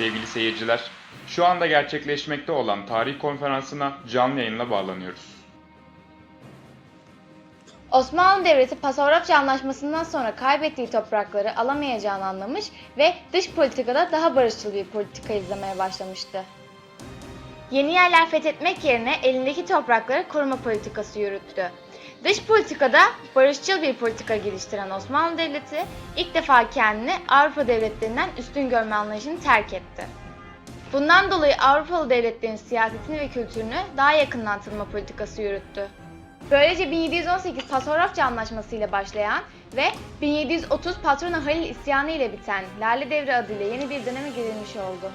sevgili seyirciler. Şu anda gerçekleşmekte olan tarih konferansına canlı yayınla bağlanıyoruz. Osmanlı Devleti Pasarofça Anlaşması'ndan sonra kaybettiği toprakları alamayacağını anlamış ve dış politikada daha barışçıl bir politika izlemeye başlamıştı. Yeni yerler fethetmek yerine elindeki toprakları koruma politikası yürüttü. Dış politikada barışçıl bir politika geliştiren Osmanlı Devleti ilk defa kendini Avrupa devletlerinden üstün görme anlayışını terk etti. Bundan dolayı Avrupalı devletlerin siyasetini ve kültürünü daha yakından tanıma politikası yürüttü. Böylece 1718 Pasarofça Anlaşması ile başlayan ve 1730 Patrona Halil isyanı ile biten Lale Devri adıyla yeni bir döneme girilmiş oldu.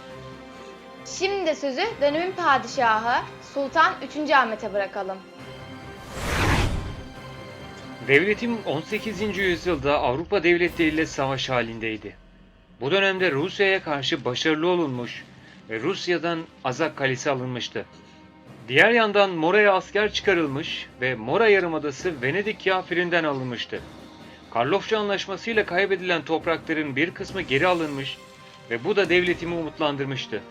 Şimdi de sözü dönemin padişahı Sultan 3. Ahmet'e bırakalım. Devletim 18. yüzyılda Avrupa devletleriyle savaş halindeydi. Bu dönemde Rusya'ya karşı başarılı olunmuş ve Rusya'dan Azak Kalesi alınmıştı. Diğer yandan Mora'ya asker çıkarılmış ve Mora Yarımadası Venedik kafirinden alınmıştı. Karlofça Anlaşması ile kaybedilen toprakların bir kısmı geri alınmış ve bu da devletimi umutlandırmıştı.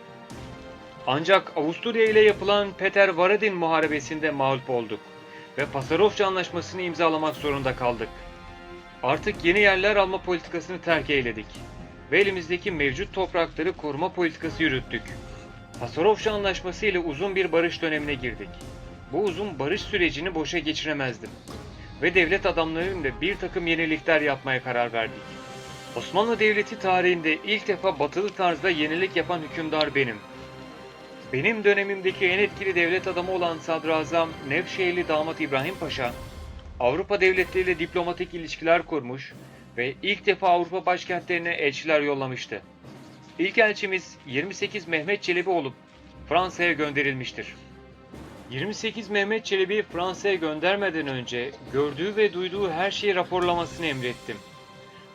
Ancak Avusturya ile yapılan Peter Varadin muharebesinde mağlup olduk ve Pasarofça Anlaşması'nı imzalamak zorunda kaldık. Artık yeni yerler alma politikasını terk eyledik ve elimizdeki mevcut toprakları koruma politikası yürüttük. Pasarofça Anlaşması ile uzun bir barış dönemine girdik. Bu uzun barış sürecini boşa geçiremezdim ve devlet adamlarıyla bir takım yenilikler yapmaya karar verdik. Osmanlı Devleti tarihinde ilk defa batılı tarzda yenilik yapan hükümdar benim. Benim dönemimdeki en etkili devlet adamı olan Sadrazam Nevşehirli damat İbrahim Paşa, Avrupa devletleriyle diplomatik ilişkiler kurmuş ve ilk defa Avrupa başkentlerine elçiler yollamıştı. İlk elçimiz 28 Mehmet Çelebi olup Fransa'ya gönderilmiştir. 28 Mehmet Çelebi Fransa'ya göndermeden önce gördüğü ve duyduğu her şeyi raporlamasını emrettim.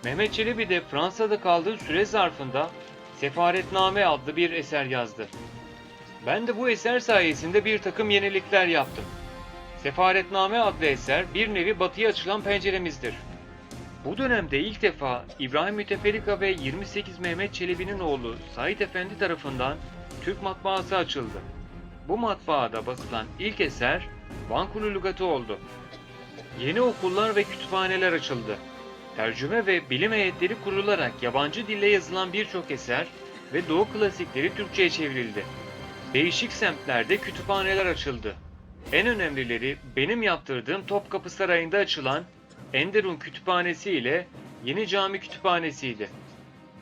Mehmet Çelebi de Fransa'da kaldığı süre zarfında Sefaretname adlı bir eser yazdı. Ben de bu eser sayesinde bir takım yenilikler yaptım. Sefaretname adlı eser bir nevi batıya açılan penceremizdir. Bu dönemde ilk defa İbrahim Müteferrika ve 28 Mehmet Çelebi'nin oğlu Said Efendi tarafından Türk matbaası açıldı. Bu matbaada basılan ilk eser Vankulu Lugatı oldu. Yeni okullar ve kütüphaneler açıldı. Tercüme ve bilim heyetleri kurularak yabancı dille yazılan birçok eser ve Doğu klasikleri Türkçe'ye çevrildi. Değişik semtlerde kütüphaneler açıldı. En önemlileri benim yaptırdığım Topkapı Sarayı'nda açılan Enderun Kütüphanesi ile Yeni Cami Kütüphanesi'ydi.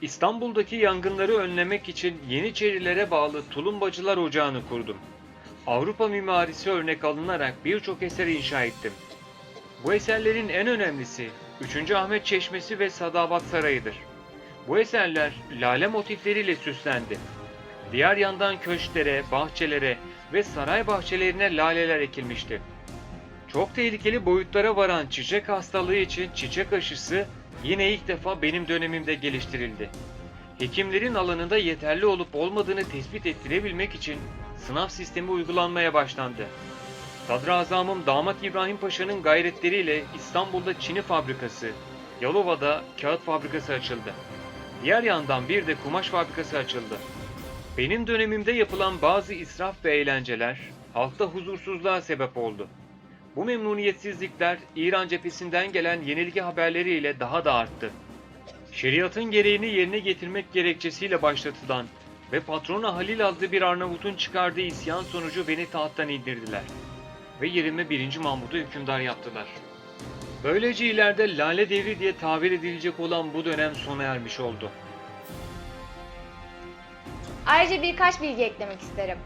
İstanbul'daki yangınları önlemek için Yeniçerilere bağlı Tulumbacılar Ocağı'nı kurdum. Avrupa mimarisi örnek alınarak birçok eser inşa ettim. Bu eserlerin en önemlisi 3. Ahmet Çeşmesi ve Sadabat Sarayı'dır. Bu eserler lale motifleriyle süslendi. Diğer yandan köşklere, bahçelere ve saray bahçelerine laleler ekilmişti. Çok tehlikeli boyutlara varan çiçek hastalığı için çiçek aşısı yine ilk defa benim dönemimde geliştirildi. Hekimlerin alanında yeterli olup olmadığını tespit ettirebilmek için sınav sistemi uygulanmaya başlandı. Sadrazamım Damat İbrahim Paşa'nın gayretleriyle İstanbul'da çini fabrikası, Yalova'da kağıt fabrikası açıldı. Diğer yandan bir de kumaş fabrikası açıldı. Benim dönemimde yapılan bazı israf ve eğlenceler halkta huzursuzluğa sebep oldu. Bu memnuniyetsizlikler İran cephesinden gelen yenilgi haberleriyle daha da arttı. Şeriatın gereğini yerine getirmek gerekçesiyle başlatılan ve patrona Halil adlı bir Arnavut'un çıkardığı isyan sonucu beni tahttan indirdiler ve yerime 1. Mahmud'u hükümdar yaptılar. Böylece ileride Lale Devri diye tabir edilecek olan bu dönem sona ermiş oldu. Ayrıca birkaç bilgi eklemek isterim.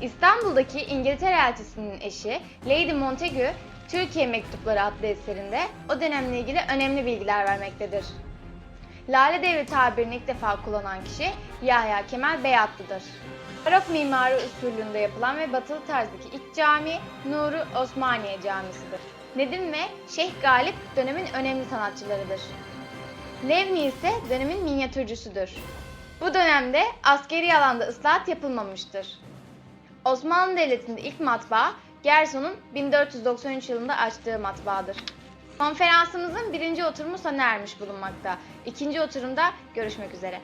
İstanbul'daki İngiltere elçisinin eşi Lady Montagu, Türkiye Mektupları adlı eserinde o dönemle ilgili önemli bilgiler vermektedir. Lale Devri tabirini ilk defa kullanan kişi Yahya Kemal Beyatlı'dır. Barok mimari usulünde yapılan ve batılı tarzdaki ilk cami Nuru Osmaniye Camisi'dir. Nedim ve Şeyh Galip dönemin önemli sanatçılarıdır. Levni ise dönemin minyatürcüsüdür. Bu dönemde askeri alanda ıslahat yapılmamıştır. Osmanlı Devleti'nde ilk matbaa Gerson'un 1493 yılında açtığı matbaadır. Konferansımızın birinci oturumu sona ermiş bulunmakta. İkinci oturumda görüşmek üzere.